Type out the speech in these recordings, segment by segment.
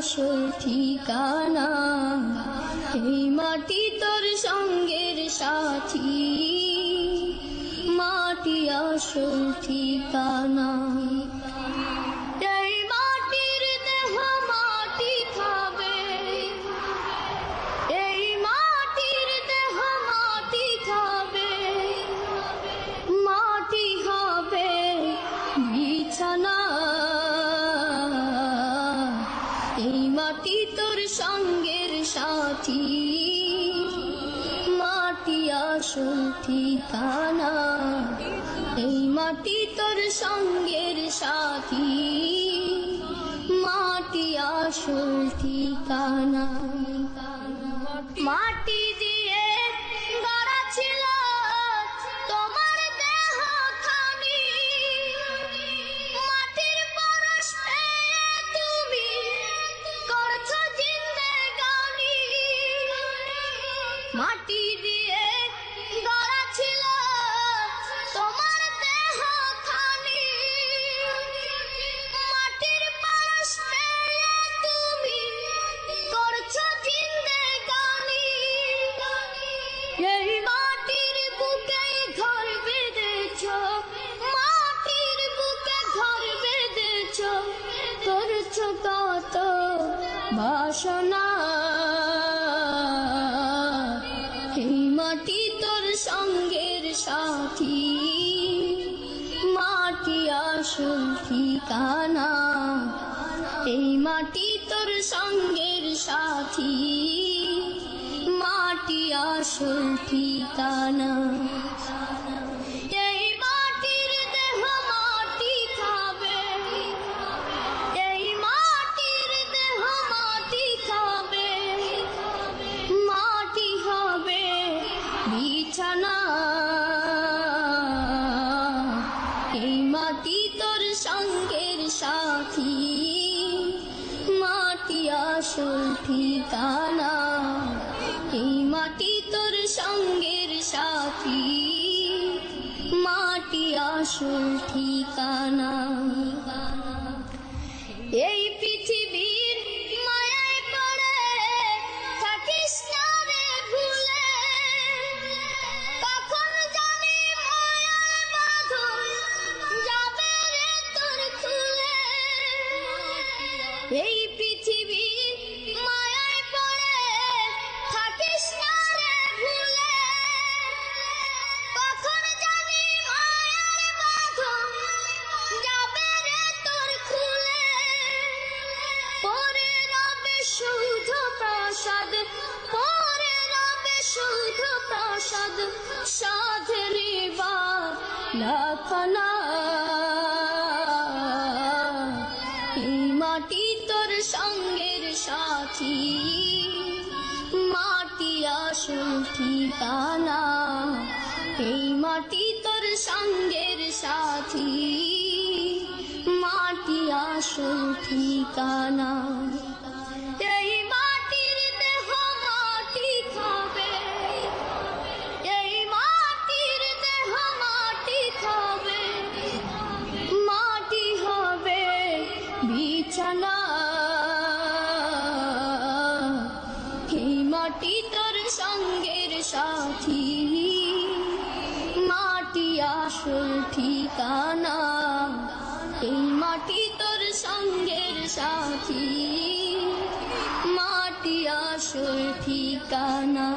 আসল ঠিকানা এই মাটি তোর সঙ্গের সাথী। মাটি আসল ঠিকানা। মাটি তোর সঙ্গের সাথী। মাটি আসল ঠিকানা। এই মাটি তোর সঙ্গের সাথী। মাটি আসল ঠিকানা। মাটি মাটি দিয়ে গড়া ছিল, তোমার দেহ খানি। মাটির পেয়ে তুমি করছ জিন্দেগানি। এই মাটির বুকে ঘর বেঁধেছ, মাটির বুকে ঘর বেঁধেছ। করছ কত বাসনা। সঙ্গের সাথী মাটি আসল ঠিকানা। এই মাটি তোর সঙ্গের সাথী মাটি আসল ঠিকানা। আসল ঠিকানা এই মাটি তোর সঙ্গের সাথী। মাটি আসল ঠিকানা। এই পৃথিবীর মায়ায় পড়ে থাকিস না রে ভুলে। কখন জানি মায়ার বাঁধন যাবে রে তোর খুলে। এই প্রসাদ পরে রবে শুদ্ধ প্রসাদ সাধের লখনা। এই মাটি তোর সঙ্গের সাথী, মাটি আসল ঠিকানা। এই মাটি তোর সঙ্গের সাথী, মাটি আসল ঠিকানা। আসল ঠিকানা এই মাটি তোর সঙ্গের সাথী। মাটি আসল ঠিকানা।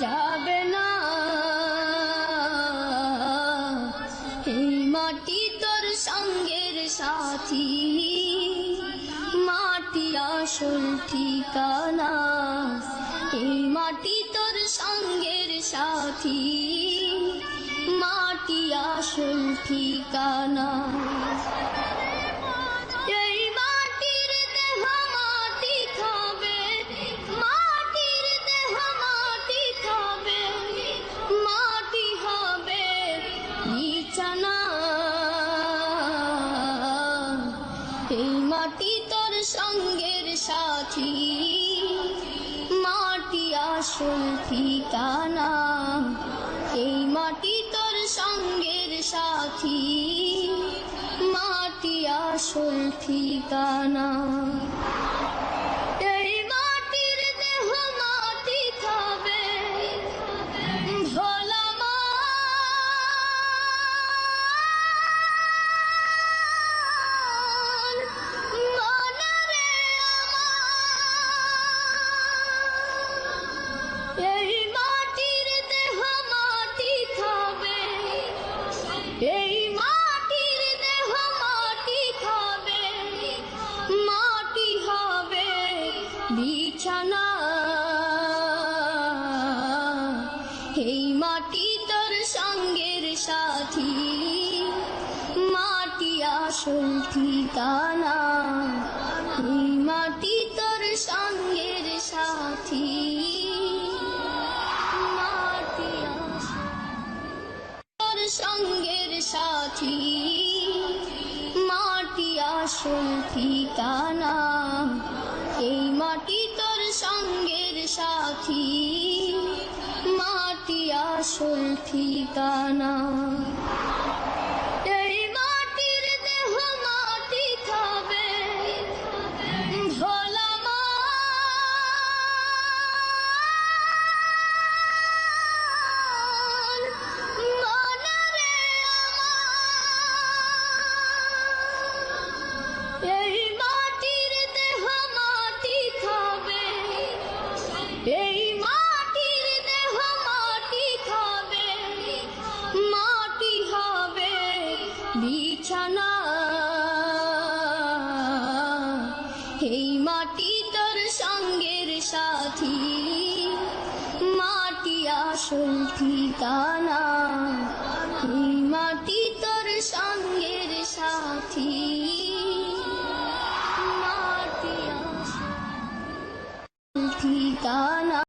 যাবে না। এই মাটি তোর সঙ্গের সাথী। মাটি আসল ঠিকানা। এই মাটি তোর সঙ্গের সাথী। মাটি আসল ঠিকানা। আসল ঠিকানা এই মাটি তোর সঙ্গের সাথী। মাটি আসল ঠিকানা। এই মাটি তোর সঙ্গের সাথী, মাটি আসল ঠিকানা। এই মাটি তোর সঙ্গের সাথী, মাটি তোর সঙ্গের সাথী, মাটি আসল ঠিকানা। এই মাটি তোর সঙ্গের সাথী। আসল ঠিকানা আসল ঠিকানা। এই মাটি তোর সঙ্গের